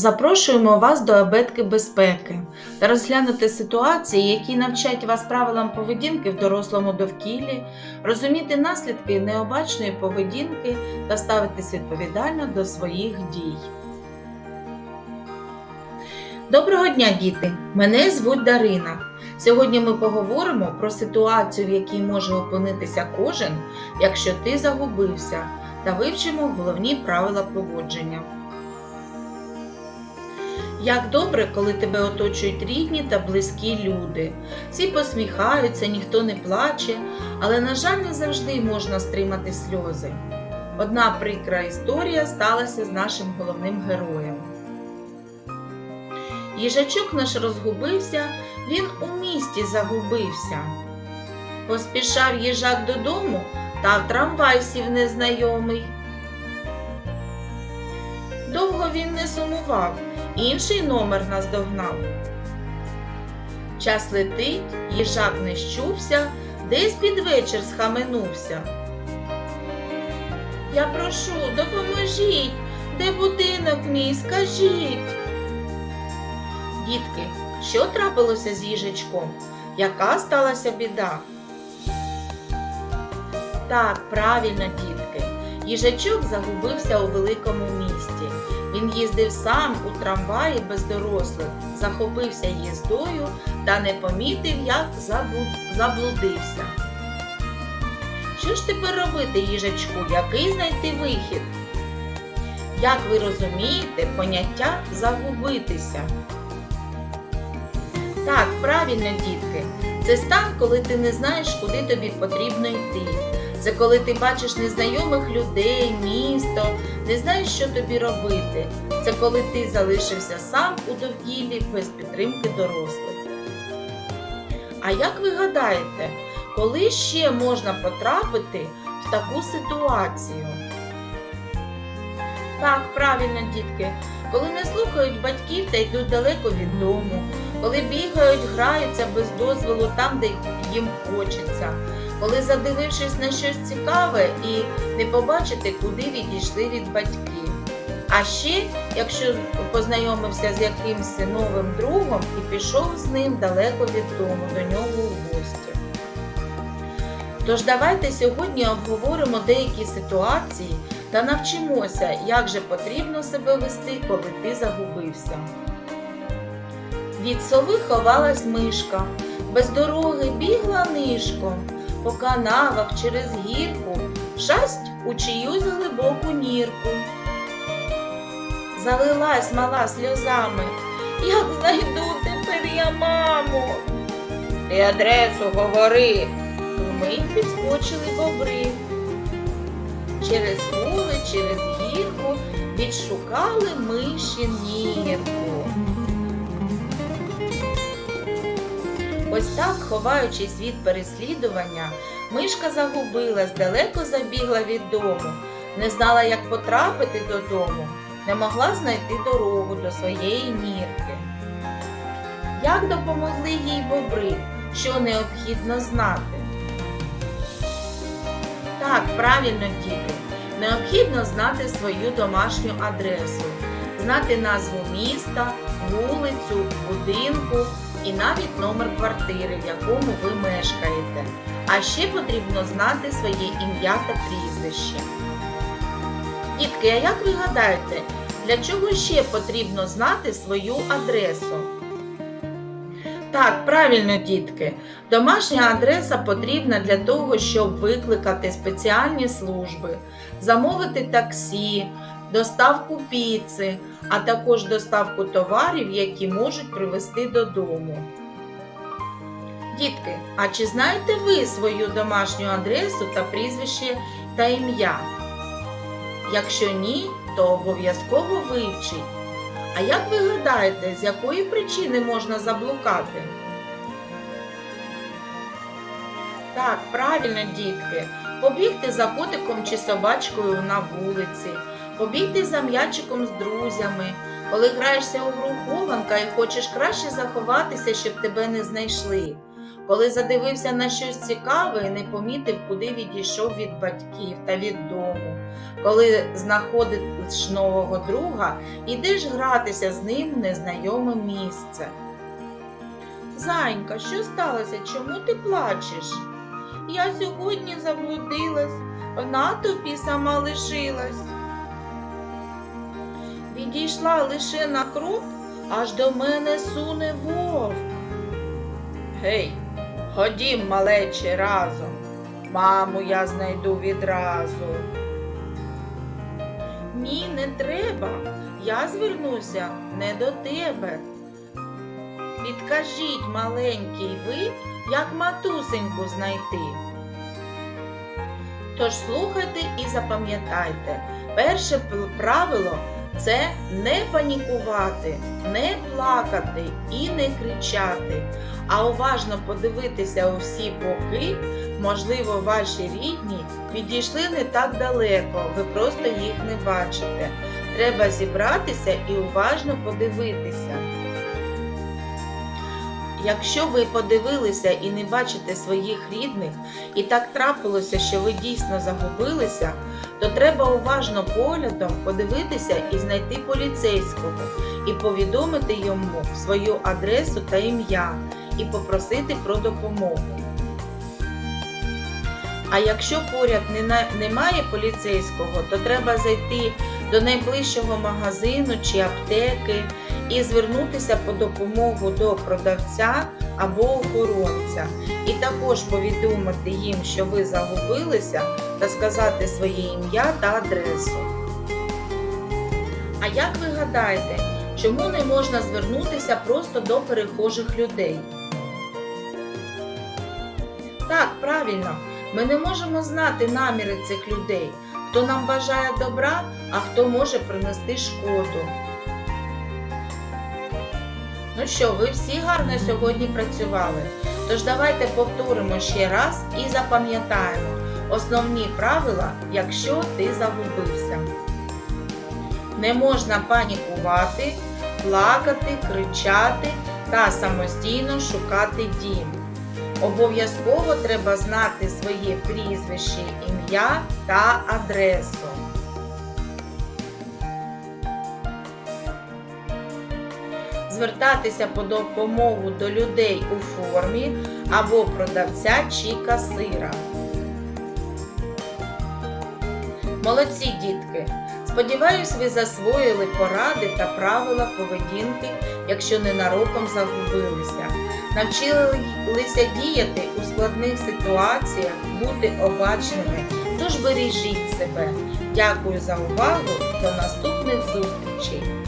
Запрошуємо вас до абетки безпеки та розглянути ситуації, які навчать вас правилам поведінки в дорослому довкіллі, розуміти наслідки необачної поведінки та ставитись відповідально до своїх дій. Доброго дня, діти! Мене звуть Дарина. Сьогодні ми поговоримо про ситуацію, в якій може опинитися кожен, якщо ти загубився, та вивчимо головні правила поводження. Як добре, коли тебе оточують рідні та близькі люди. Всі посміхаються, ніхто не плаче, але, на жаль, не завжди можна стримати сльози. Одна прикра історія сталася з нашим головним героєм. Їжачок наш розгубився, він у місті загубився. Поспішав їжак додому, та в трамвай сів незнайомий. Довго він не сумував, інший номер наздогнав. Час летить, їжак не щувся, десь під вечір схаменувся. Я прошу, допоможіть, де будинок мій, скажіть. Дітки, що трапилося з їжачком? Яка сталася біда? Так, правильно, дітки. Їжачок загубився у великому місті. Він їздив сам у трамваї без дорослих, захопився їздою та не помітив, як заблудився. Що ж тепер робити, їжачку? Який знайти вихід? Як ви розумієте, поняття загубитися? Так, правильно, дітки. Це стан, коли ти не знаєш, куди тобі потрібно йти. Це коли ти бачиш незнайомих людей, місто, не знаєш, що тобі робити. Це коли ти залишився сам у довкіллі без підтримки дорослих. А як ви гадаєте, коли ще можна потрапити в таку ситуацію? Так, правильно, дітки, коли не слухають батьків та йдуть далеко від дому, коли бігають, граються без дозволу там, де їм хочеться, коли задивившись на щось цікаве і не побачити, куди відійшли від батьків. А ще, якщо познайомився з якимось новим другом і пішов з ним далеко від дому, до нього у гості. Тож давайте сьогодні обговоримо деякі ситуації та навчимося, як же потрібно себе вести, коли ти загубився. Від сови ховалась мишка, без дороги бігла нишком, по канавах через гірку, шасть у чиюсь глибоку нірку. Залилась мала сльозами. Як знайду тепер я маму? Ти адресу говори. Вмить підскочили бобри. Через поле, через гірку відшукали миші Ось так, ховаючись від переслідування, мишка загубилась, далеко забігла від дому, не знала, як потрапити додому, не могла знайти дорогу до своєї нірки. Як допомогли їй бобри, що необхідно знати? Так, правильно, діти, необхідно знати свою домашню адресу, знати назву міста, вулицю, будинку і навіть номер квартири, в якому ви мешкаєте. А ще потрібно знати своє ім'я та прізвище. Дітки, а як ви гадаєте, для чого ще потрібно знати свою адресу? Так, правильно, дітки. Домашня адреса потрібна для того, щоб викликати спеціальні служби, замовити таксі, доставку піци, а також доставку товарів, які можуть привезти додому. Дітки, а чи знаєте ви свою домашню адресу та прізвище та ім'я? Якщо ні, то обов'язково вивчіть. А як ви гадаєте, з якої причини можна заблукати? Так, правильно, дітки. Побігти за котиком чи собачкою на вулиці, побігти за м'ячиком з друзями, коли граєшся у гру хованка і хочеш краще заховатися, щоб тебе не знайшли. коли задивився на щось цікаве і не помітив, куди відійшов від батьків та від дому, коли знаходиш нового друга, ідеш гратися з ним в незнайоме місце. Зайка, що сталося? Чому ти плачеш? Я сьогодні заблудилась, в натовпі сама лишилась. Відійшла лише на крок, аж до мене суне вовк. Гей, ходім, малече, разом. Маму я знайду відразу. Ні, не треба. Я звернуся не до тебе. Підкажіть, маленький ви, як матусеньку знайти. Тож слухайте і запам'ятайте, перше правило це не панікувати, не плакати і не кричати, а уважно подивитися у всі боки. Можливо, ваші рідні відійшли не так далеко, ви просто їх не бачите. Треба зібратися і уважно подивитися. Якщо ви подивилися і не бачите своїх рідних, і так трапилося, що ви дійсно загубилися, то треба уважно поглядом подивитися і знайти поліцейського, і повідомити йому свою адресу та ім'я, і попросити про допомогу. А якщо поряд немає поліцейського, то треба зайти до найближчого магазину чи аптеки і звернутися по допомогу до продавця або охоронця, і також повідомити їм, що ви загубилися, та сказати своє ім'я та адресу. А як ви гадаєте, чому не можна звернутися просто до перехожих людей? Так, правильно, ми не можемо знати наміри цих людей, хто нам бажає добра, а хто може принести шкоду. Ну що, ви всі гарно сьогодні працювали. Тож давайте повторимо ще раз і запам'ятаємо основні правила, якщо ти загубився. Не можна панікувати, плакати, кричати та самостійно шукати дім. Обов'язково треба знати своє прізвище, ім'я та адресу. Звертатися по допомогу до людей у формі або продавця чи касира. Молодці дітки! Сподіваюсь, ви засвоїли поради та правила поведінки, якщо ненароком загубилися. Навчилися діяти у складних ситуаціях, бути обачними, тож бережіть себе. Дякую за увагу. До наступних зустрічей!